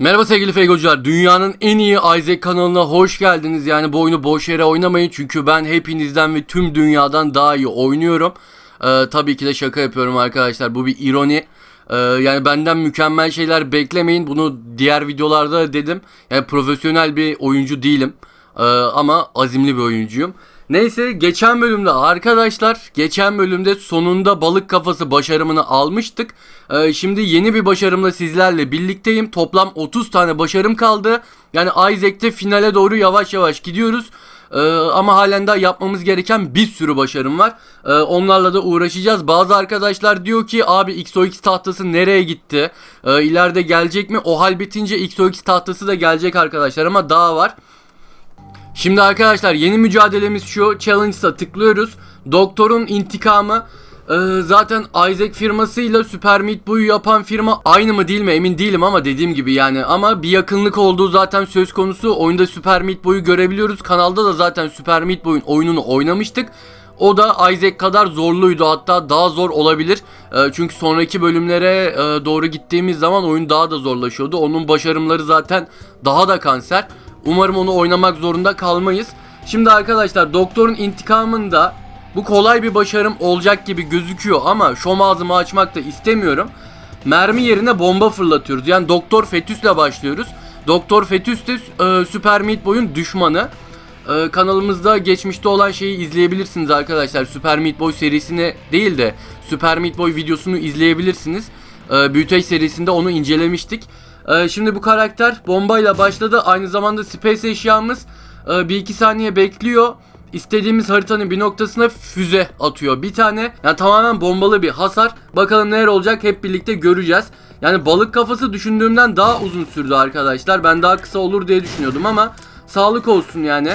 Merhaba sevgili Feygocular. Dünyanın en iyi Isaac kanalına hoş geldiniz. Yani bu oyunu boş yere oynamayın. Çünkü ben hepinizden ve tüm dünyadan daha iyi oynuyorum. Ee, tabii ki de şaka yapıyorum arkadaşlar. Bu bir ironi. Ee, yani benden mükemmel şeyler beklemeyin. Bunu diğer videolarda da dedim. Yani profesyonel bir oyuncu değilim. Ee, ama azimli bir oyuncuyum. Neyse geçen bölümde arkadaşlar geçen bölümde sonunda balık kafası başarımını almıştık. Ee, şimdi yeni bir başarımla sizlerle birlikteyim. Toplam 30 tane başarım kaldı. Yani Isaac'te finale doğru yavaş yavaş gidiyoruz. Ee, ama halen daha yapmamız gereken bir sürü başarım var. Ee, onlarla da uğraşacağız. Bazı arkadaşlar diyor ki abi XOX tahtası nereye gitti? Ee, ileride gelecek mi? O hal bitince XOX tahtası da gelecek arkadaşlar ama daha var. Şimdi arkadaşlar yeni mücadelemiz şu. Challenge'a tıklıyoruz. Doktorun intikamı. Ee, zaten Isaac firmasıyla Super Meat Boy'u yapan firma aynı mı değil mi emin değilim ama dediğim gibi yani ama bir yakınlık olduğu zaten söz konusu. Oyunda Super Meat Boy'u görebiliyoruz. Kanalda da zaten Super Meat Boy'un oyununu oynamıştık. O da Isaac kadar zorluydu hatta daha zor olabilir. Ee, çünkü sonraki bölümlere e, doğru gittiğimiz zaman oyun daha da zorlaşıyordu. Onun başarımları zaten daha da kanser. Umarım onu oynamak zorunda kalmayız. Şimdi arkadaşlar doktorun intikamında bu kolay bir başarım olacak gibi gözüküyor ama şom ağzımı açmak da istemiyorum. Mermi yerine bomba fırlatıyoruz. Yani Doktor Fetüs'le başlıyoruz. Doktor Fetüs de e, Super Meat Boy'un düşmanı. E, kanalımızda geçmişte olan şeyi izleyebilirsiniz arkadaşlar. Super Meat Boy serisini değil de Super Meat Boy videosunu izleyebilirsiniz. E, Büyüteç serisinde onu incelemiştik. E, şimdi bu karakter bombayla başladı. Aynı zamanda space eşyamız e, bir iki saniye bekliyor. İstediğimiz haritanın bir noktasına füze atıyor. Bir tane yani tamamen bombalı bir hasar. Bakalım neler olacak hep birlikte göreceğiz. Yani balık kafası düşündüğümden daha uzun sürdü arkadaşlar. Ben daha kısa olur diye düşünüyordum ama sağlık olsun yani.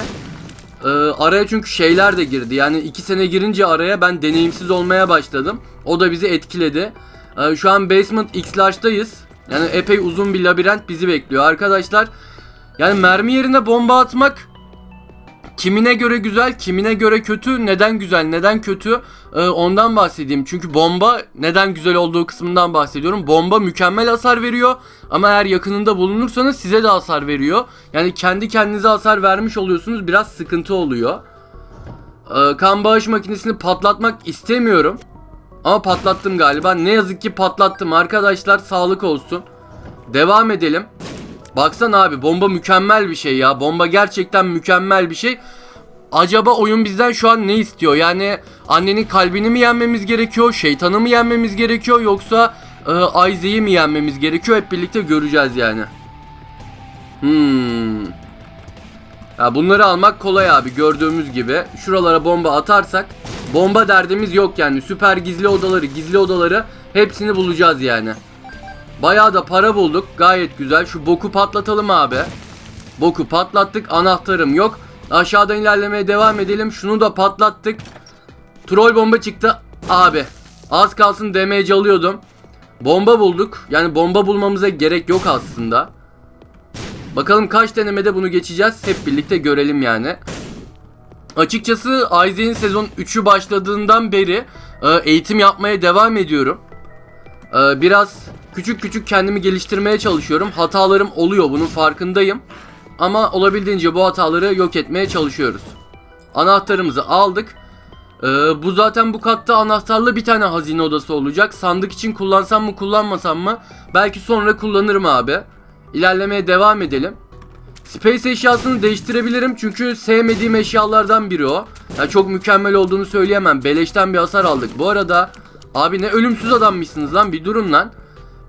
Ee, araya çünkü şeyler de girdi. Yani iki sene girince araya ben deneyimsiz olmaya başladım. O da bizi etkiledi. Ee, şu an Basement X Large'dayız. Yani epey uzun bir labirent bizi bekliyor arkadaşlar. Yani mermi yerine bomba atmak kimine göre güzel, kimine göre kötü, neden güzel, neden kötü ee, ondan bahsedeyim. Çünkü bomba neden güzel olduğu kısmından bahsediyorum. Bomba mükemmel hasar veriyor ama eğer yakınında bulunursanız size de hasar veriyor. Yani kendi kendinize hasar vermiş oluyorsunuz biraz sıkıntı oluyor. Ee, kan bağış makinesini patlatmak istemiyorum. Ama patlattım galiba. Ne yazık ki patlattım arkadaşlar sağlık olsun. Devam edelim. Baksana abi bomba mükemmel bir şey ya. Bomba gerçekten mükemmel bir şey. Acaba oyun bizden şu an ne istiyor? Yani annenin kalbini mi yenmemiz gerekiyor? Şeytanı mı yenmemiz gerekiyor? Yoksa e, mi yenmemiz gerekiyor? Hep birlikte göreceğiz yani. Hmm. Ya bunları almak kolay abi gördüğümüz gibi. Şuralara bomba atarsak bomba derdimiz yok yani. Süper gizli odaları, gizli odaları hepsini bulacağız yani. Bayağı da para bulduk. Gayet güzel. Şu boku patlatalım abi. Boku patlattık. Anahtarım yok. Aşağıdan ilerlemeye devam edelim. Şunu da patlattık. Troll bomba çıktı. Abi. Az kalsın damage alıyordum. Bomba bulduk. Yani bomba bulmamıza gerek yok aslında. Bakalım kaç denemede bunu geçeceğiz. Hep birlikte görelim yani. Açıkçası Isaac'in sezon 3'ü başladığından beri e, eğitim yapmaya devam ediyorum. E, Biraz küçük küçük kendimi geliştirmeye çalışıyorum. Hatalarım oluyor bunun farkındayım. Ama olabildiğince bu hataları yok etmeye çalışıyoruz. Anahtarımızı aldık. Ee, bu zaten bu katta anahtarlı bir tane hazine odası olacak. Sandık için kullansam mı kullanmasam mı? Belki sonra kullanırım abi. İlerlemeye devam edelim. Space eşyasını değiştirebilirim çünkü sevmediğim eşyalardan biri o. Ya çok mükemmel olduğunu söyleyemem. Beleşten bir hasar aldık. Bu arada abi ne ölümsüz adammışsınız lan bir durun lan.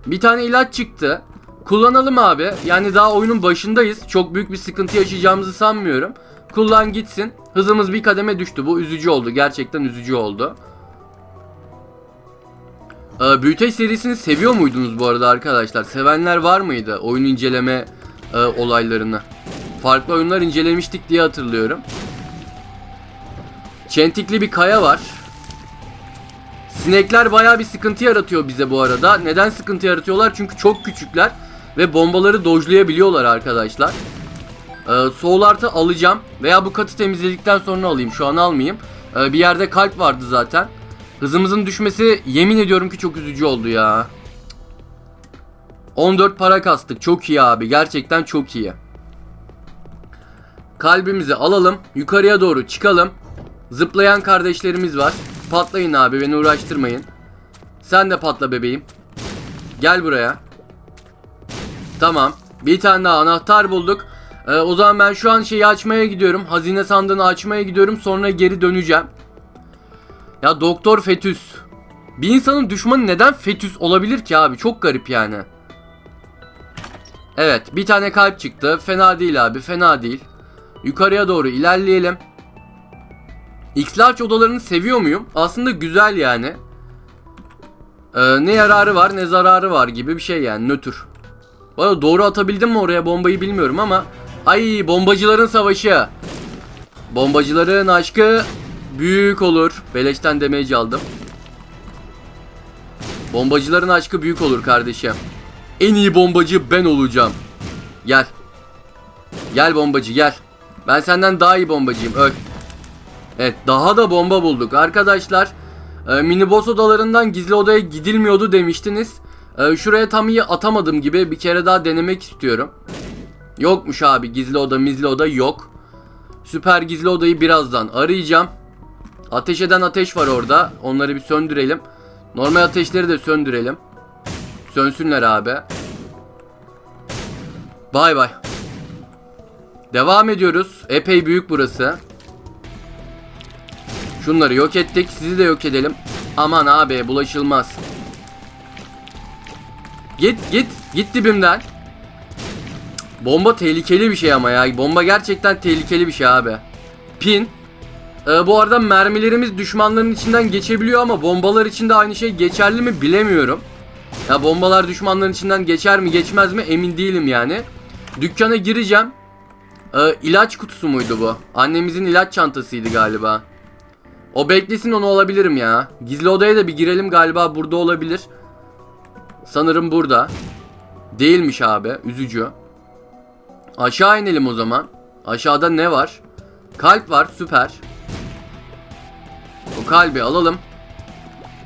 Bir tane ilaç çıktı. Kullanalım abi. Yani daha oyunun başındayız. Çok büyük bir sıkıntı yaşayacağımızı sanmıyorum. Kullan gitsin. Hızımız bir kademe düştü. Bu üzücü oldu. Gerçekten üzücü oldu. Ee, Büyüteç serisini seviyor muydunuz bu arada arkadaşlar? Sevenler var mıydı oyun inceleme e, olaylarını? Farklı oyunlar incelemiştik diye hatırlıyorum. Çentikli bir kaya var. Sinekler baya bir sıkıntı yaratıyor bize bu arada. Neden sıkıntı yaratıyorlar? Çünkü çok küçükler ve bombaları dojlayabiliyorlar arkadaşlar. Ee, soul artı alacağım veya bu katı temizledikten sonra alayım. Şu an almayayım. Ee, bir yerde kalp vardı zaten. Hızımızın düşmesi yemin ediyorum ki çok üzücü oldu ya. 14 para kastık. Çok iyi abi. Gerçekten çok iyi. Kalbimizi alalım. Yukarıya doğru çıkalım. Zıplayan kardeşlerimiz var. Patlayın abi beni uğraştırmayın. Sen de patla bebeğim. Gel buraya. Tamam. Bir tane daha anahtar bulduk. Ee, o zaman ben şu an şeyi açmaya gidiyorum. Hazine sandığını açmaya gidiyorum. Sonra geri döneceğim. Ya Doktor Fetüs. Bir insanın düşmanı neden Fetüs olabilir ki abi? Çok garip yani. Evet bir tane kalp çıktı. Fena değil abi fena değil. Yukarıya doğru ilerleyelim. X-Large odalarını seviyor muyum? Aslında güzel yani. Ee, ne yararı var ne zararı var gibi bir şey yani nötr. Valla doğru atabildim mi oraya bombayı bilmiyorum ama. Ay bombacıların savaşı. Bombacıların aşkı büyük olur. Beleşten damage aldım. Bombacıların aşkı büyük olur kardeşim. En iyi bombacı ben olacağım. Gel. Gel bombacı gel. Ben senden daha iyi bombacıyım öl. Evet daha da bomba bulduk. Arkadaşlar e, mini boss odalarından gizli odaya gidilmiyordu demiştiniz. E, şuraya tam iyi atamadım gibi bir kere daha denemek istiyorum. Yokmuş abi gizli oda mizli oda yok. Süper gizli odayı birazdan arayacağım. Ateş eden ateş var orada. Onları bir söndürelim. Normal ateşleri de söndürelim. Sönsünler abi. Bay bay. Devam ediyoruz. Epey büyük burası. Şunları yok ettik. Sizi de yok edelim. Aman abi bulaşılmaz. Git git. Git dibimden. Bomba tehlikeli bir şey ama ya. Bomba gerçekten tehlikeli bir şey abi. Pin. Ee, bu arada mermilerimiz düşmanların içinden geçebiliyor ama bombalar için de aynı şey geçerli mi bilemiyorum. Ya bombalar düşmanların içinden geçer mi geçmez mi emin değilim yani. Dükkana gireceğim. Ee, ilaç kutusu muydu bu? Annemizin ilaç çantasıydı galiba. O beklesin onu olabilirim ya. Gizli odaya da bir girelim galiba burada olabilir. Sanırım burada. Değilmiş abi. Üzücü. Aşağı inelim o zaman. Aşağıda ne var? Kalp var süper. Kalbi alalım.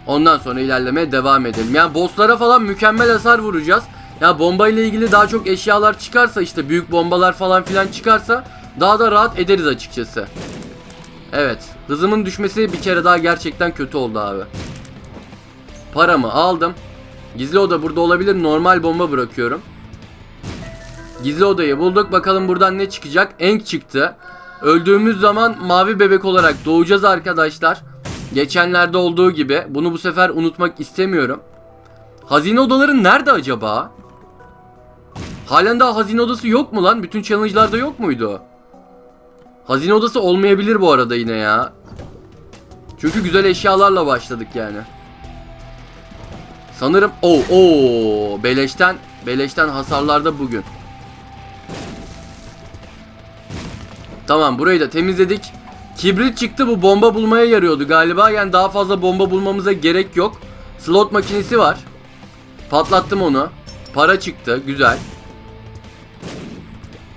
Ondan sonra ilerlemeye devam edelim. Yani bosslara falan mükemmel hasar vuracağız. Ya bomba ile ilgili daha çok eşyalar çıkarsa işte büyük bombalar falan filan çıkarsa daha da rahat ederiz açıkçası. Evet. Hızımın düşmesi bir kere daha gerçekten kötü oldu abi. Paramı aldım. Gizli oda burada olabilir. Normal bomba bırakıyorum. Gizli odayı bulduk. Bakalım buradan ne çıkacak? Enk çıktı. Öldüğümüz zaman mavi bebek olarak doğacağız arkadaşlar. Geçenlerde olduğu gibi. Bunu bu sefer unutmak istemiyorum. Hazine odaları nerede acaba? Halen daha hazine odası yok mu lan? Bütün challenge'larda yok muydu? Hazine odası olmayabilir bu arada yine ya. Çünkü güzel eşyalarla başladık yani. Sanırım o o beleşten beleşten hasarlarda bugün. Tamam burayı da temizledik. Kibrit çıktı bu bomba bulmaya yarıyordu galiba. Yani daha fazla bomba bulmamıza gerek yok. Slot makinesi var. Patlattım onu. Para çıktı güzel.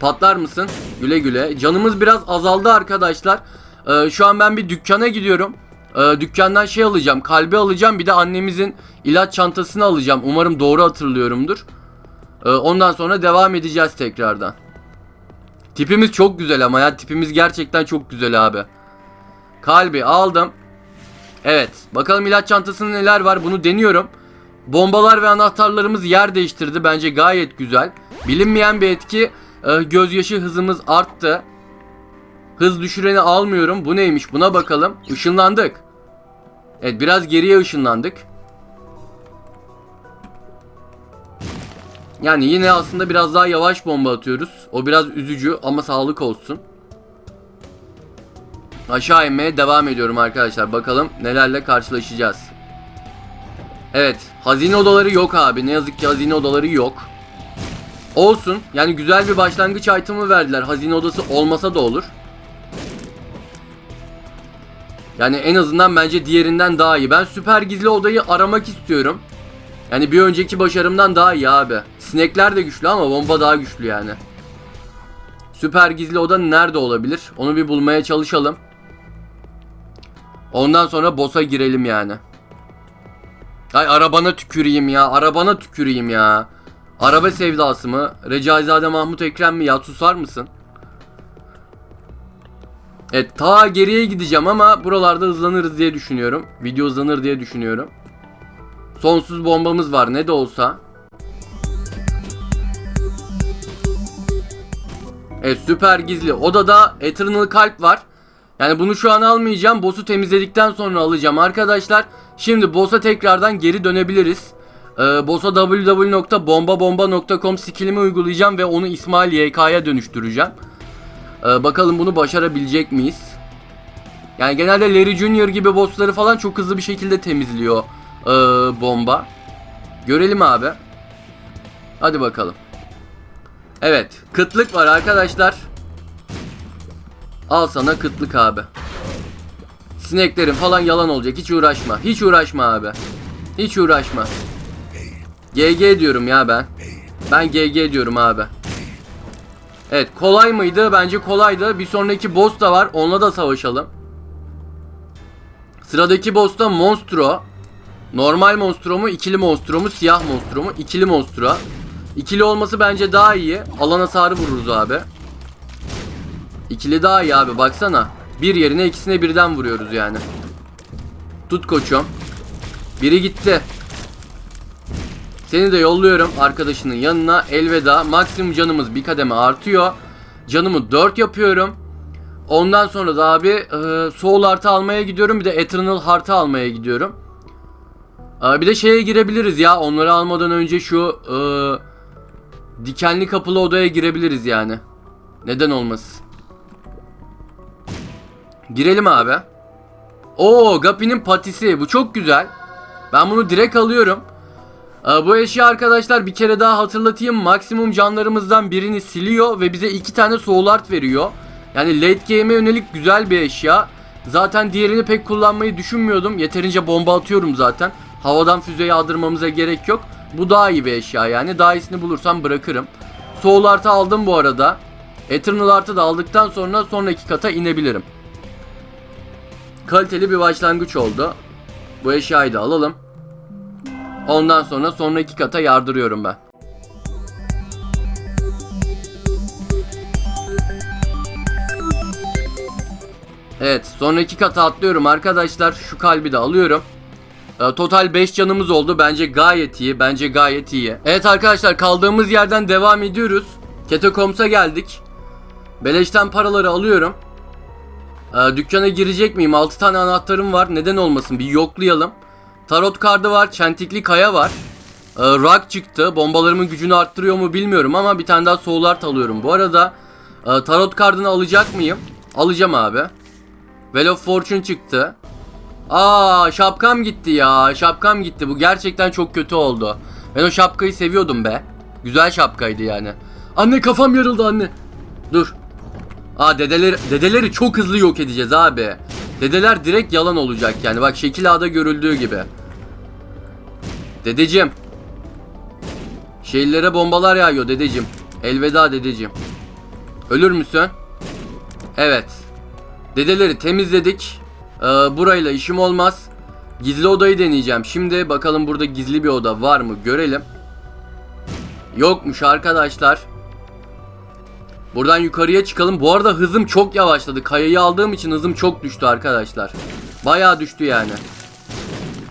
Patlar mısın? Güle güle. Canımız biraz azaldı arkadaşlar. Ee, şu an ben bir dükkana gidiyorum. Ee, dükkandan şey alacağım. Kalbi alacağım. Bir de annemizin ilaç çantasını alacağım. Umarım doğru hatırlıyorumdur. Ee, ondan sonra devam edeceğiz tekrardan. Tipimiz çok güzel ama ya. Tipimiz gerçekten çok güzel abi. Kalbi aldım. Evet. Bakalım ilaç çantasında neler var. Bunu deniyorum. Bombalar ve anahtarlarımız yer değiştirdi. Bence gayet güzel. Bilinmeyen bir etki. Ee, gözyaşı hızımız arttı. Hız düşüreni almıyorum. Bu neymiş? Buna bakalım. Işınlandık. Evet biraz geriye ışınlandık. Yani yine aslında biraz daha yavaş bomba atıyoruz. O biraz üzücü ama sağlık olsun. Aşağı inmeye devam ediyorum arkadaşlar. Bakalım nelerle karşılaşacağız. Evet. Hazine odaları yok abi. Ne yazık ki hazine odaları yok. Olsun. Yani güzel bir başlangıç item'ı verdiler. Hazine odası olmasa da olur. Yani en azından bence diğerinden daha iyi. Ben süper gizli odayı aramak istiyorum. Yani bir önceki başarımdan daha iyi abi. Sinekler de güçlü ama bomba daha güçlü yani. Süper gizli oda nerede olabilir? Onu bir bulmaya çalışalım. Ondan sonra boss'a girelim yani. Ay arabana tüküreyim ya. Arabana tüküreyim ya. Araba sevdası mı? Recaizade Mahmut Ekrem mi? Ya susar mısın? Evet ta geriye gideceğim ama buralarda hızlanırız diye düşünüyorum. Video hızlanır diye düşünüyorum. Sonsuz bombamız var ne de olsa. Evet süper gizli. Odada Eternal Kalp var. Yani bunu şu an almayacağım. Boss'u temizledikten sonra alacağım arkadaşlar. Şimdi boss'a tekrardan geri dönebiliriz. Ee, boss'a www.bombabomba.com skillimi uygulayacağım ve onu İsmail YK'ya dönüştüreceğim. Ee, bakalım bunu başarabilecek miyiz? Yani genelde Larry Junior gibi bossları falan çok hızlı bir şekilde temizliyor ee, bomba. Görelim abi. Hadi bakalım. Evet, kıtlık var arkadaşlar. Al sana kıtlık abi. Sineklerin falan yalan olacak. Hiç uğraşma. Hiç uğraşma abi. Hiç uğraşma. GG diyorum ya ben. Ben GG diyorum abi. Evet kolay mıydı? Bence kolaydı. Bir sonraki boss da var. Onunla da savaşalım. Sıradaki boss da Monstro. Normal Monstro mu? ikili Monstro mu? Siyah Monstro mu? İkili Monstro. İkili olması bence daha iyi. Alan hasarı vururuz abi. İkili daha iyi abi baksana. Bir yerine ikisine birden vuruyoruz yani. Tut koçum. Biri gitti. Seni de yolluyorum arkadaşının yanına. Elveda. Maksimum canımız bir kademe artıyor. Canımı 4 yapıyorum. Ondan sonra da abi e, Soul Heart'ı almaya gidiyorum. Bir de Eternal Heart'ı almaya gidiyorum. E, bir de şeye girebiliriz ya. Onları almadan önce şu e, dikenli kapılı odaya girebiliriz yani. Neden olmasın? Girelim abi. Oo Gapi'nin patisi. Bu çok güzel. Ben bunu direkt alıyorum. Ee, bu eşya arkadaşlar bir kere daha hatırlatayım. Maksimum canlarımızdan birini siliyor ve bize iki tane soul art veriyor. Yani late game'e yönelik güzel bir eşya. Zaten diğerini pek kullanmayı düşünmüyordum. Yeterince bomba atıyorum zaten. Havadan füze yağdırmamıza gerek yok. Bu daha iyi bir eşya yani. Daha iyisini bulursam bırakırım. Soul Art'ı aldım bu arada. Eternal Art'ı da aldıktan sonra sonraki kata inebilirim. Kaliteli bir başlangıç oldu. Bu eşyayı da alalım. Ondan sonra sonraki kata yardırıyorum ben. Evet sonraki kata atlıyorum arkadaşlar. Şu kalbi de alıyorum. Ee, Total 5 canımız oldu. Bence gayet iyi. Bence gayet iyi. Evet arkadaşlar kaldığımız yerden devam ediyoruz. Catacombs'a geldik. Beleşten paraları alıyorum. Ee, dükkana girecek miyim? 6 tane anahtarım var. Neden olmasın? Bir yoklayalım. Tarot kartı var. Çentikli kaya var. Ee, rock çıktı. Bombalarımın gücünü arttırıyor mu bilmiyorum ama bir tane daha soul art alıyorum. Bu arada e, tarot kartını alacak mıyım? Alacağım abi. Well of Fortune çıktı. Aa şapkam gitti ya. Şapkam gitti. Bu gerçekten çok kötü oldu. Ben o şapkayı seviyordum be. Güzel şapkaydı yani. Anne kafam yarıldı anne. Dur. Aa dedeleri, dedeleri çok hızlı yok edeceğiz abi. Dedeler direkt yalan olacak yani. Bak şekil A'da görüldüğü gibi. Dedeciğim. Şehirlere bombalar yağıyor dedeciğim. Elveda dedeciğim. Ölür müsün? Evet. Dedeleri temizledik. Ee, burayla işim olmaz. Gizli odayı deneyeceğim. Şimdi bakalım burada gizli bir oda var mı görelim. Yokmuş arkadaşlar. Buradan yukarıya çıkalım. Bu arada hızım çok yavaşladı. Kayayı aldığım için hızım çok düştü arkadaşlar. Bayağı düştü yani.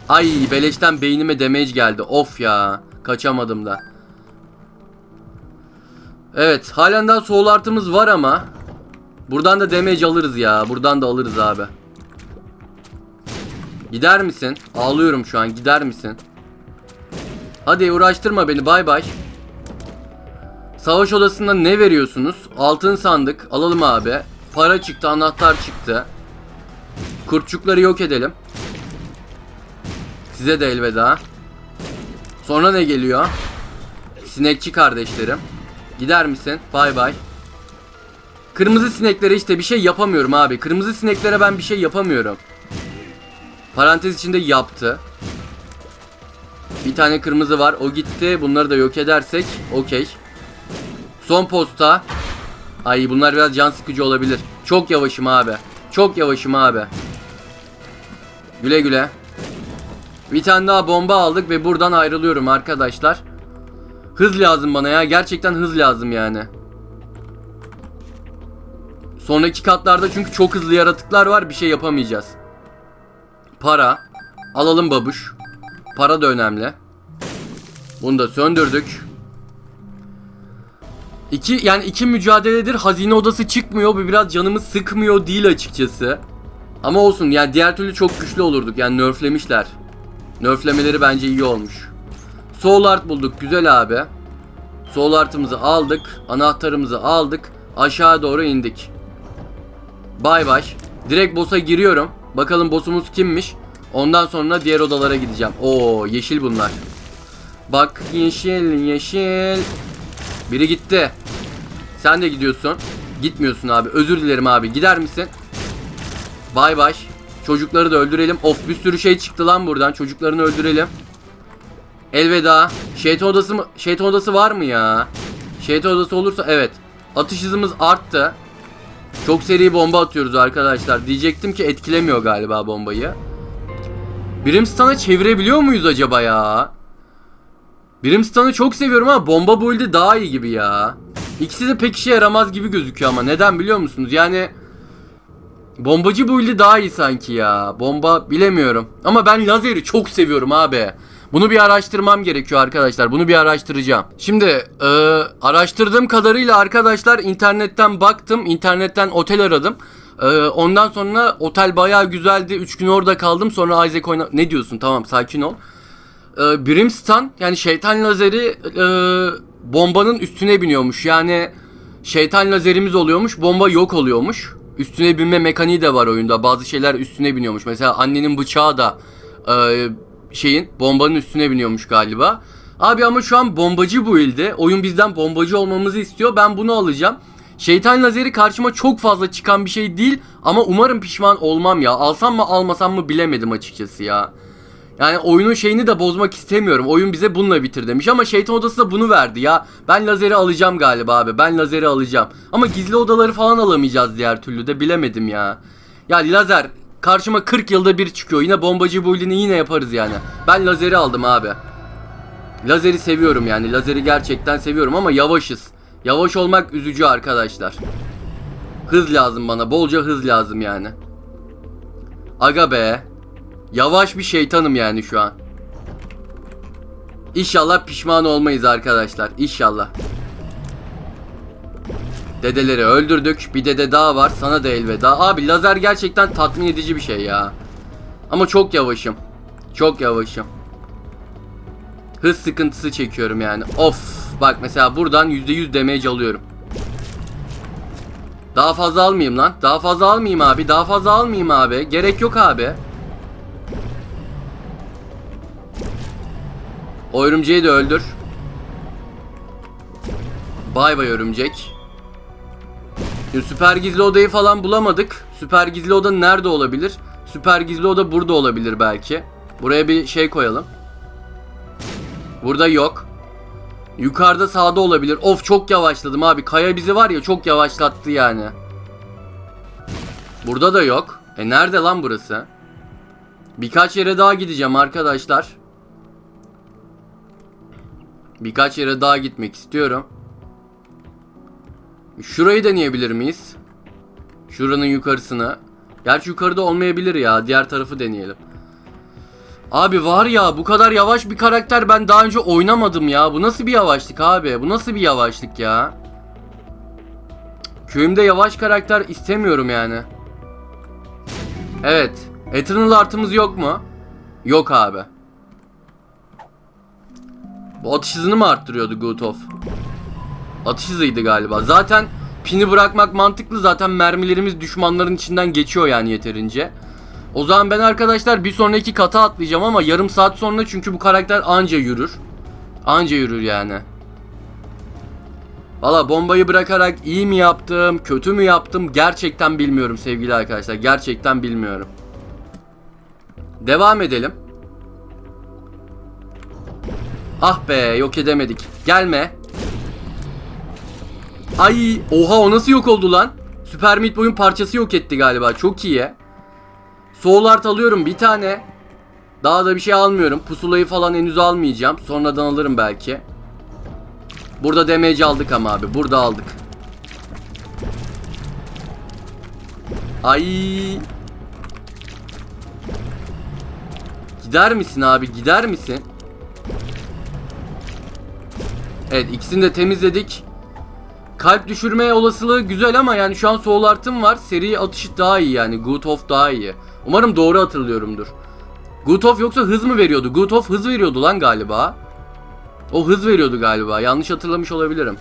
Ay beleşten beynime damage geldi. Of ya. Kaçamadım da. Evet. Halen daha soul artımız var ama. Buradan da damage alırız ya. Buradan da alırız abi. Gider misin? Ağlıyorum şu an. Gider misin? Hadi uğraştırma beni. Bay bay. Savaş odasında ne veriyorsunuz? Altın sandık. Alalım abi. Para çıktı, anahtar çıktı. Kurtçukları yok edelim. Size de elveda. Sonra ne geliyor? Sinekçi kardeşlerim. Gider misin? Bay bay. Kırmızı sineklere işte bir şey yapamıyorum abi. Kırmızı sineklere ben bir şey yapamıyorum. Parantez içinde yaptı. Bir tane kırmızı var. O gitti. Bunları da yok edersek okey. Son posta. Ay bunlar biraz can sıkıcı olabilir. Çok yavaşım abi. Çok yavaşım abi. Güle güle. Bir tane daha bomba aldık ve buradan ayrılıyorum arkadaşlar. Hız lazım bana ya. Gerçekten hız lazım yani. Sonraki katlarda çünkü çok hızlı yaratıklar var. Bir şey yapamayacağız. Para. Alalım babuş. Para da önemli. Bunu da söndürdük. İki yani iki mücadeledir hazine odası çıkmıyor. Bu biraz canımı sıkmıyor değil açıkçası. Ama olsun yani diğer türlü çok güçlü olurduk. Yani nerflemişler. Nerflemeleri bence iyi olmuş. Soul Art bulduk. Güzel abi. Soul Art'ımızı aldık. Anahtarımızı aldık. Aşağı doğru indik. Bay bay. Direkt boss'a giriyorum. Bakalım boss'umuz kimmiş. Ondan sonra diğer odalara gideceğim. Oo yeşil bunlar. Bak yeşil yeşil. Biri gitti. Sen de gidiyorsun. Gitmiyorsun abi. Özür dilerim abi. Gider misin? Bay bay. Çocukları da öldürelim. Of bir sürü şey çıktı lan buradan. Çocuklarını öldürelim. Elveda. Şeytan odası mı? Şeytan odası var mı ya? Şeytan odası olursa evet. Atış hızımız arttı. Çok seri bomba atıyoruz arkadaşlar. Diyecektim ki etkilemiyor galiba bombayı. Brimstone'a çevirebiliyor muyuz acaba ya? Brimstone'u çok seviyorum ama bomba build'i daha iyi gibi ya. İkisi de pek işe yaramaz gibi gözüküyor ama neden biliyor musunuz? Yani bombacı build'i daha iyi sanki ya. Bomba bilemiyorum. Ama ben lazeri çok seviyorum abi. Bunu bir araştırmam gerekiyor arkadaşlar. Bunu bir araştıracağım. Şimdi e, araştırdığım kadarıyla arkadaşlar internetten baktım. internetten otel aradım. E, ondan sonra otel bayağı güzeldi. 3 gün orada kaldım. Sonra Isaac oyna... Ne diyorsun? Tamam sakin ol. E, Brimstone yani şeytan lazeri e, bombanın üstüne biniyormuş. Yani şeytan lazerimiz oluyormuş. Bomba yok oluyormuş. Üstüne binme mekaniği de var oyunda. Bazı şeyler üstüne biniyormuş. Mesela annenin bıçağı da e, şeyin bombanın üstüne biniyormuş galiba. Abi ama şu an bombacı bu ilde. Oyun bizden bombacı olmamızı istiyor. Ben bunu alacağım. Şeytan lazeri karşıma çok fazla çıkan bir şey değil ama umarım pişman olmam ya. Alsam mı almasam mı bilemedim açıkçası ya. Yani oyunun şeyini de bozmak istemiyorum. Oyun bize bununla bitir demiş ama şeytan odası da bunu verdi ya. Ben lazeri alacağım galiba abi. Ben lazeri alacağım. Ama gizli odaları falan alamayacağız diğer türlü de bilemedim ya. Ya lazer karşıma 40 yılda bir çıkıyor. Yine bombacı build'ini yine yaparız yani. Ben lazeri aldım abi. Lazeri seviyorum yani. Lazeri gerçekten seviyorum ama yavaşız. Yavaş olmak üzücü arkadaşlar. Hız lazım bana. Bolca hız lazım yani. Aga be. Yavaş bir şeytanım yani şu an. İnşallah pişman olmayız arkadaşlar. İnşallah. Dedeleri öldürdük. Bir dede daha var. Sana da elveda. Abi lazer gerçekten tatmin edici bir şey ya. Ama çok yavaşım. Çok yavaşım. Hız sıkıntısı çekiyorum yani. Of. Bak mesela buradan %100 damage alıyorum. Daha fazla almayayım lan. Daha fazla almayayım abi. Daha fazla almayayım abi. Gerek yok abi. O örümceği de öldür. Bay bay örümcek. Şimdi süper gizli odayı falan bulamadık. Süper gizli oda nerede olabilir? Süper gizli oda burada olabilir belki. Buraya bir şey koyalım. Burada yok. Yukarıda sağda olabilir. Of çok yavaşladım abi. Kaya bizi var ya çok yavaşlattı yani. Burada da yok. E nerede lan burası? Birkaç yere daha gideceğim arkadaşlar. Birkaç yere daha gitmek istiyorum. Şurayı deneyebilir miyiz? Şuranın yukarısını. Gerçi yukarıda olmayabilir ya. Diğer tarafı deneyelim. Abi var ya bu kadar yavaş bir karakter ben daha önce oynamadım ya. Bu nasıl bir yavaşlık abi? Bu nasıl bir yavaşlık ya? Köyümde yavaş karakter istemiyorum yani. Evet. Eternal artımız yok mu? Yok abi. Bu atış hızını mı arttırıyordu Gutov? Atış hızıydı galiba. Zaten pini bırakmak mantıklı. Zaten mermilerimiz düşmanların içinden geçiyor yani yeterince. O zaman ben arkadaşlar bir sonraki kata atlayacağım ama yarım saat sonra çünkü bu karakter anca yürür. Anca yürür yani. Valla bombayı bırakarak iyi mi yaptım, kötü mü yaptım gerçekten bilmiyorum sevgili arkadaşlar. Gerçekten bilmiyorum. Devam edelim. Ah be yok edemedik. Gelme. Ay oha o nasıl yok oldu lan? Süper Meat Boy'un parçası yok etti galiba. Çok iyi. Soul Art alıyorum bir tane. Daha da bir şey almıyorum. Pusulayı falan henüz almayacağım. Sonradan alırım belki. Burada damage aldık ama abi. Burada aldık. Ay. Gider misin abi? Gider misin? Evet ikisini de temizledik. Kalp düşürme olasılığı güzel ama yani şu an soul artım var. Seri atışı daha iyi yani. Of daha iyi. Umarım doğru hatırlıyorumdur. Of yoksa hız mı veriyordu? Of hız veriyordu lan galiba. O hız veriyordu galiba. Yanlış hatırlamış olabilirim.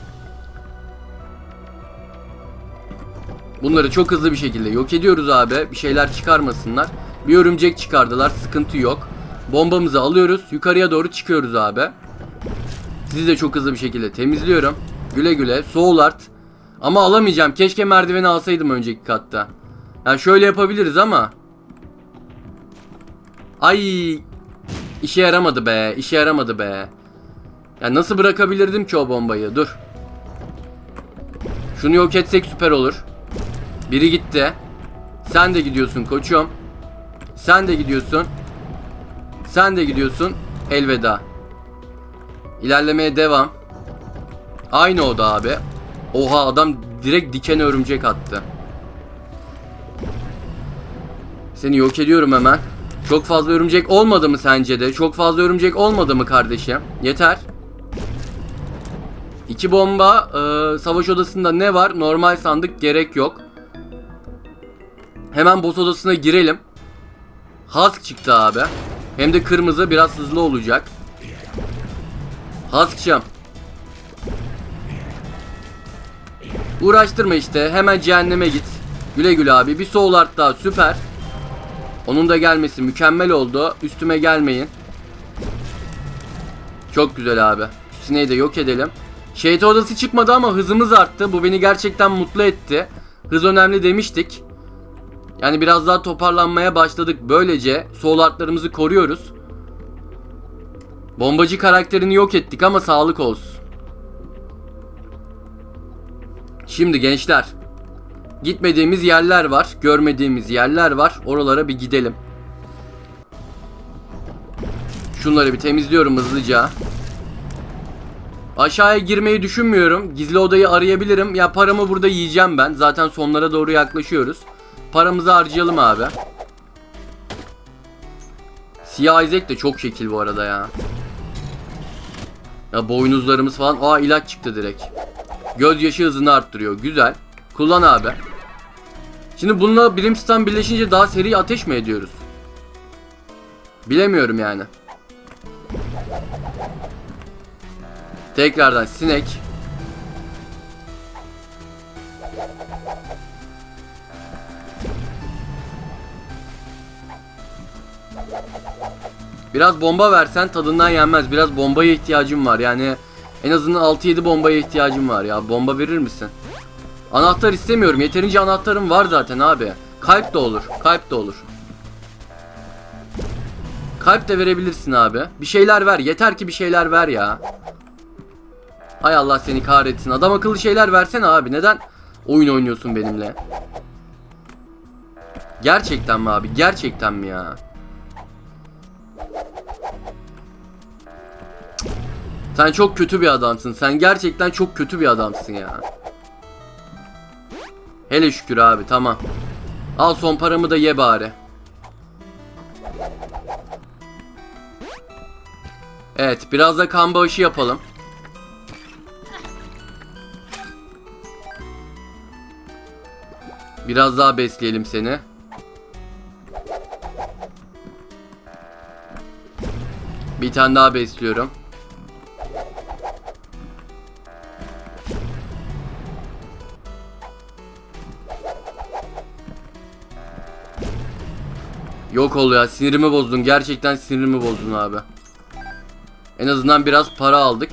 Bunları çok hızlı bir şekilde yok ediyoruz abi. Bir şeyler çıkarmasınlar. Bir örümcek çıkardılar. Sıkıntı yok. Bombamızı alıyoruz. Yukarıya doğru çıkıyoruz abi. Sizi de çok hızlı bir şekilde temizliyorum. Güle güle. Soul Art. Ama alamayacağım. Keşke merdiveni alsaydım önceki katta. Yani şöyle yapabiliriz ama. Ay. İşe yaramadı be. İşe yaramadı be. Ya nasıl bırakabilirdim ki o bombayı? Dur. Şunu yok etsek süper olur. Biri gitti. Sen de gidiyorsun koçum. Sen de gidiyorsun. Sen de gidiyorsun. Elveda. İlerlemeye devam. Aynı oda abi. Oha adam direkt diken örümcek attı. Seni yok ediyorum hemen. Çok fazla örümcek olmadı mı sence de? Çok fazla örümcek olmadı mı kardeşim? Yeter. İki bomba. Ee, savaş odasında ne var? Normal sandık gerek yok. Hemen boss odasına girelim. Husk çıktı abi. Hem de kırmızı biraz hızlı olacak. Husk'cığım. Uğraştırma işte. Hemen cehenneme git. Güle güle abi. Bir soul art daha süper. Onun da gelmesi mükemmel oldu. Üstüme gelmeyin. Çok güzel abi. Sineği de yok edelim. Şeytan odası çıkmadı ama hızımız arttı. Bu beni gerçekten mutlu etti. Hız önemli demiştik. Yani biraz daha toparlanmaya başladık. Böylece sol artlarımızı koruyoruz. Bombacı karakterini yok ettik ama sağlık olsun. Şimdi gençler. Gitmediğimiz yerler var. Görmediğimiz yerler var. Oralara bir gidelim. Şunları bir temizliyorum hızlıca. Aşağıya girmeyi düşünmüyorum. Gizli odayı arayabilirim. Ya paramı burada yiyeceğim ben. Zaten sonlara doğru yaklaşıyoruz. Paramızı harcayalım abi. Siyah Isaac de çok şekil bu arada ya. Ya boynuzlarımız falan. Aa ilaç çıktı direkt. Gözyaşı hızını arttırıyor. Güzel. Kullan abi. Şimdi bununla Brimstone birleşince daha seri ateş mi ediyoruz? Bilemiyorum yani. Tekrardan sinek. Biraz bomba versen tadından yenmez. Biraz bombaya ihtiyacım var. Yani en azından 6-7 bombaya ihtiyacım var ya. Bomba verir misin? Anahtar istemiyorum. Yeterince anahtarım var zaten abi. Kalp de olur. Kalp de olur. Kalp de verebilirsin abi. Bir şeyler ver. Yeter ki bir şeyler ver ya. Hay Allah seni kahretsin. Adam akıllı şeyler versene abi. Neden oyun oynuyorsun benimle? Gerçekten mi abi? Gerçekten mi ya? Sen çok kötü bir adamsın. Sen gerçekten çok kötü bir adamsın ya. Hele şükür abi tamam. Al son paramı da ye bari. Evet biraz da kan bağışı yapalım. Biraz daha besleyelim seni. Bir tane daha besliyorum. Yok ol ya sinirimi bozdun. Gerçekten sinirimi bozdun abi. En azından biraz para aldık.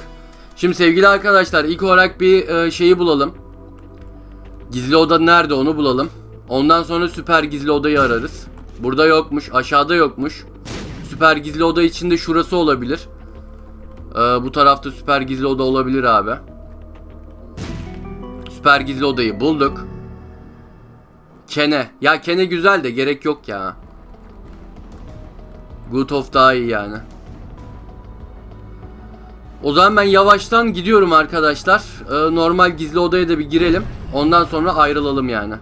Şimdi sevgili arkadaşlar ilk olarak bir e, şeyi bulalım. Gizli oda nerede onu bulalım. Ondan sonra süper gizli odayı ararız. Burada yokmuş. Aşağıda yokmuş. Süper gizli oda içinde şurası olabilir. Ee, bu tarafta süper gizli oda olabilir abi. Süper gizli odayı bulduk. Kene. Ya kene güzel de gerek yok ya. Of daha iyi yani. O zaman ben yavaştan gidiyorum arkadaşlar. Ee, normal gizli odaya da bir girelim. Ondan sonra ayrılalım yani.